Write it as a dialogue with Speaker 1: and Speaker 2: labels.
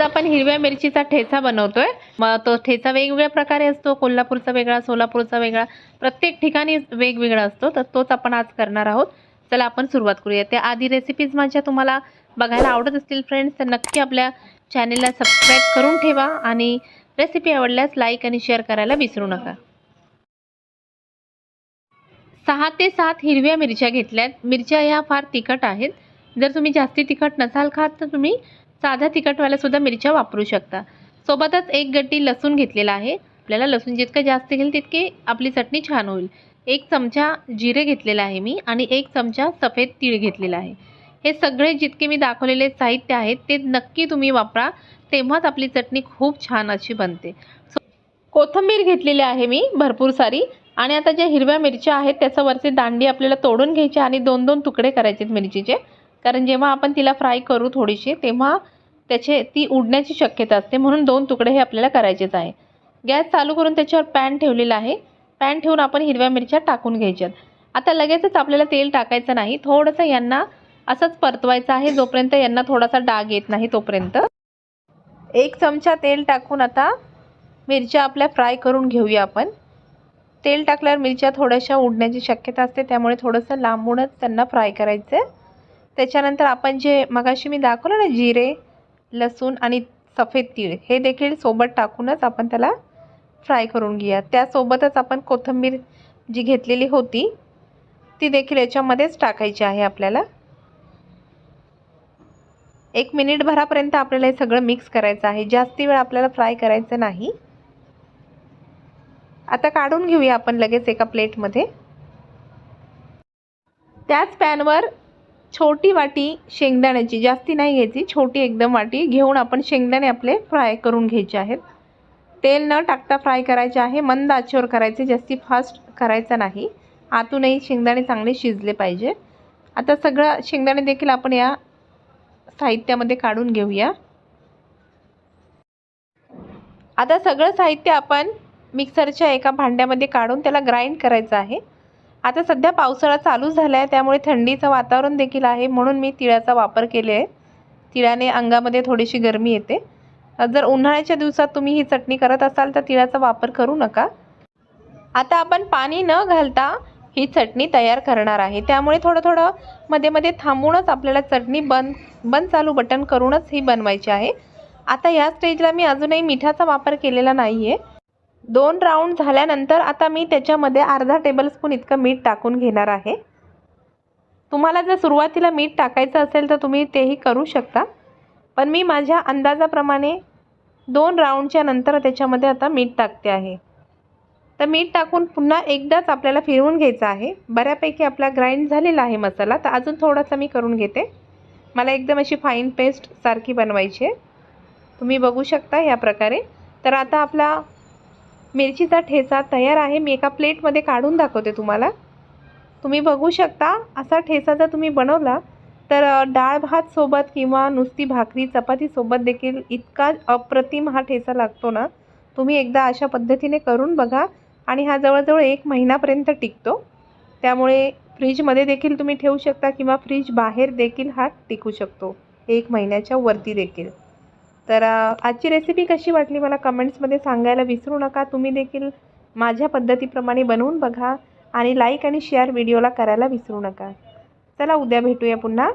Speaker 1: आज आपण हिरव्या मिरचीचा ठेचा बनवतोय. मग तो ठेचा वेगवेगळ्या प्रकारे असतो. कोल्हापूरचा वेगळा सोलापूरचा वेगळा. प्रत्येक ठिकाणी वेगवेगळा असतो. तर तोच आपण आज करणार आहोत. चला आपण सुरुवात करूया. त्या आधी रेसिपीज माझ्या तुम्हाला बघायला आवडत असतील फ्रेंड्स तर नक्की आपल्या चॅनेलला सबस्क्राईब करून ठेवा आणि रेसिपी आवडल्यास लाईक आणि शेअर करायला विसरू नका. सहा ते सात हिरव्या मिरच्या घेतल्यात. मिरच्या ह्या फार तिखट आहेत. जर तुम्ही जास्ती तिखट नसाल खात तर तुम्ही साध्या तिखटवाल्यासुद्धा मिरच्या वापरू शकता. सोबतच एक गड्डी लसूण घेतलेला आहे. आपल्याला लसूण जितकं जास्त घेईल तितकी आपली चटणी छान होईल. एक चमचा जिरे घेतलेला आहे मी आणि एक चमचा सफेद तीळ घेतलेला आहे. हे सगळे जितके मी दाखवलेले साहित्य आहेत ते नक्की तुम्ही वापरा. तेव्हाच आपली चटणी खूप छान अशी बनते. कोथंबीर कोथिंबीर घेतलेली आहे मी भरपूर सारी. आणि आता ज्या हिरव्या मिरच्या आहेत त्याचं वरचे दांडी आपल्याला तोडून घ्यायचे आणि दोन दोन तुकडे करायचे मिरचीचे. कारण जेव्हा आपण तिला फ्राय करू थोडीशी तेव्हा त्याचे ती उडण्याची शक्यता असते. म्हणून दोन तुकडे हे आपल्याला करायचेच आहे. गॅस चालू करून त्याच्यावर पॅन ठेवलेला आहे. पॅन ठेवून आपण हिरव्या मिरच्या टाकून घ्यायच्यात. आता लगेचच आपल्याला तेल टाकायचं नाही. थोडंसं यांना असंच परतवायचं आहे जोपर्यंत यांना थोडासा डाग येत नाही तोपर्यंत. एक चमचा तेल टाकून आता मिरच्या आपल्या फ्राय करून घेऊया आपण. तेल टाकल्यावर मिरच्या थोड्याशा उडण्याची शक्यता असते त्यामुळे थोडंसं लांबूनच त्यांना फ्राय करायचं आहे त्याच्यानंतर आपण जे मगाशी मी दाखवलं ना जिरे लसूण आणि सफेद तीळ हे देखील सोबत टाकूनच आपण त्याला फ्राय करून घेऊया. त्यासोबतच आपण कोथिंबीर जी घेतलेली होती ती देखील याच्यामध्येच टाकायची आहे आपल्याला. एक मिनिट भरापर्यंत आपल्याला हे सगळं मिक्स करायचं आहे. जास्ती वेळ आपल्याला फ्राय करायचं नाही. आता काढून घेऊया आपण लगेच एका प्लेटमध्ये त्याच पॅनवर छोटी वाटी शेंगदाण्याची जास्ती नाही घ्यायची छोटी एकदम वाटी घेऊन आपण शेंगदाणे आपले फ्राय करून घ्यायचे आहेत. तेल न टाकता फ्राय करायचे आहे. मंद आचेवर करायचे जास्ती फास्ट करायचं नाही. आतूनही शेंगदाणे चांगले शिजले पाहिजे. आता सगळं शेंगदाणे देखील आपण या साहित्यामध्ये काढून घेऊया. आता सगळं साहित्य आपण मिक्सरच्या एका भांड्यामध्ये काढून त्याला ग्राइंड करायचं आहे. आता सध्या पावसाळा चालू झाला आहे त्यामुळे थंडीचं वातावरण देखील आहे म्हणून मी तिळाचा वापर केले आहे तिळाने अंगामध्ये थोडीशी गरमी येते. जर उन्हाळ्याच्या दिवसात तुम्ही ही चटणी करत असाल तर तिळाचा वापर करू नका. आता आपण पाणी न घालता ही चटणी तयार करणार आहे. त्यामुळे थोडं थोडं मध्ये मध्ये थांबूनच आपल्याला चटणी बंद बंद चालू बटन करूनच ही बनवायची आहे. आता या स्टेजला मी अजूनही मिठाचा वापर केलेला नाही आहे दोन राऊंड झाल्यानंतर आता मी त्याच्यामध्ये अर्धा टेबलस्पून इतकं मीठ टाकून घेणार आहे. तुम्हाला जर सुरुवातीला मीठ टाकायचं असेल तर तुम्ही तेही करू शकता. पण मी माझ्या अंदाजाप्रमाणे दोन राऊंडच्या नंतर त्याच्यामध्ये आता मीठ टाकते आहे. तर मीठ टाकून पुन्हा एकदाच आपल्याला फिरवून घ्यायचं आहे. बऱ्यापैकी आपला ग्राइंड झालेला आहे मसाला तर अजून थोडासा मी करून घेते. मला एकदम अशी फाईन पेस्ट सारखी बनवायची आहे. तुम्ही बघू शकता ह्या प्रकारे. तर आता आपला मिरचीचा ठेचा तयार आहे. मी एका प्लेटमध्ये काढून दाखवते तुम्हाला. तुम्ही बघू शकता असा ठेचा जर तुम्ही बनवला तर डाळ भात सोबत किंवा नुसती भाकरी चपातीसोबत देखील इतका अप्रतिम हा ठेचा लागतो ना तुम्ही एकदा अशा पद्धतीने करून बघा आणि हा जवळजवळ एक महिनापर्यंत टिकतो. त्यामुळे फ्रीजमध्ये देखील तुम्ही ठेवू शकता किंवा फ्रीज बाहेर देखील हा टिकू शकतो. एक महिन्याच्या वरती देखील. तर आजची रेसिपी कशी वाटली मला कमेंट्समध्ये सांगायला विसरू नका. तुम्ही देखील माझ्या पद्धतीप्रमाणे बनवून बघा आणि लाईक आणि शेअर व्हिडिओला करायला विसरू नका. चला उद्या भेटूया पुन्हा.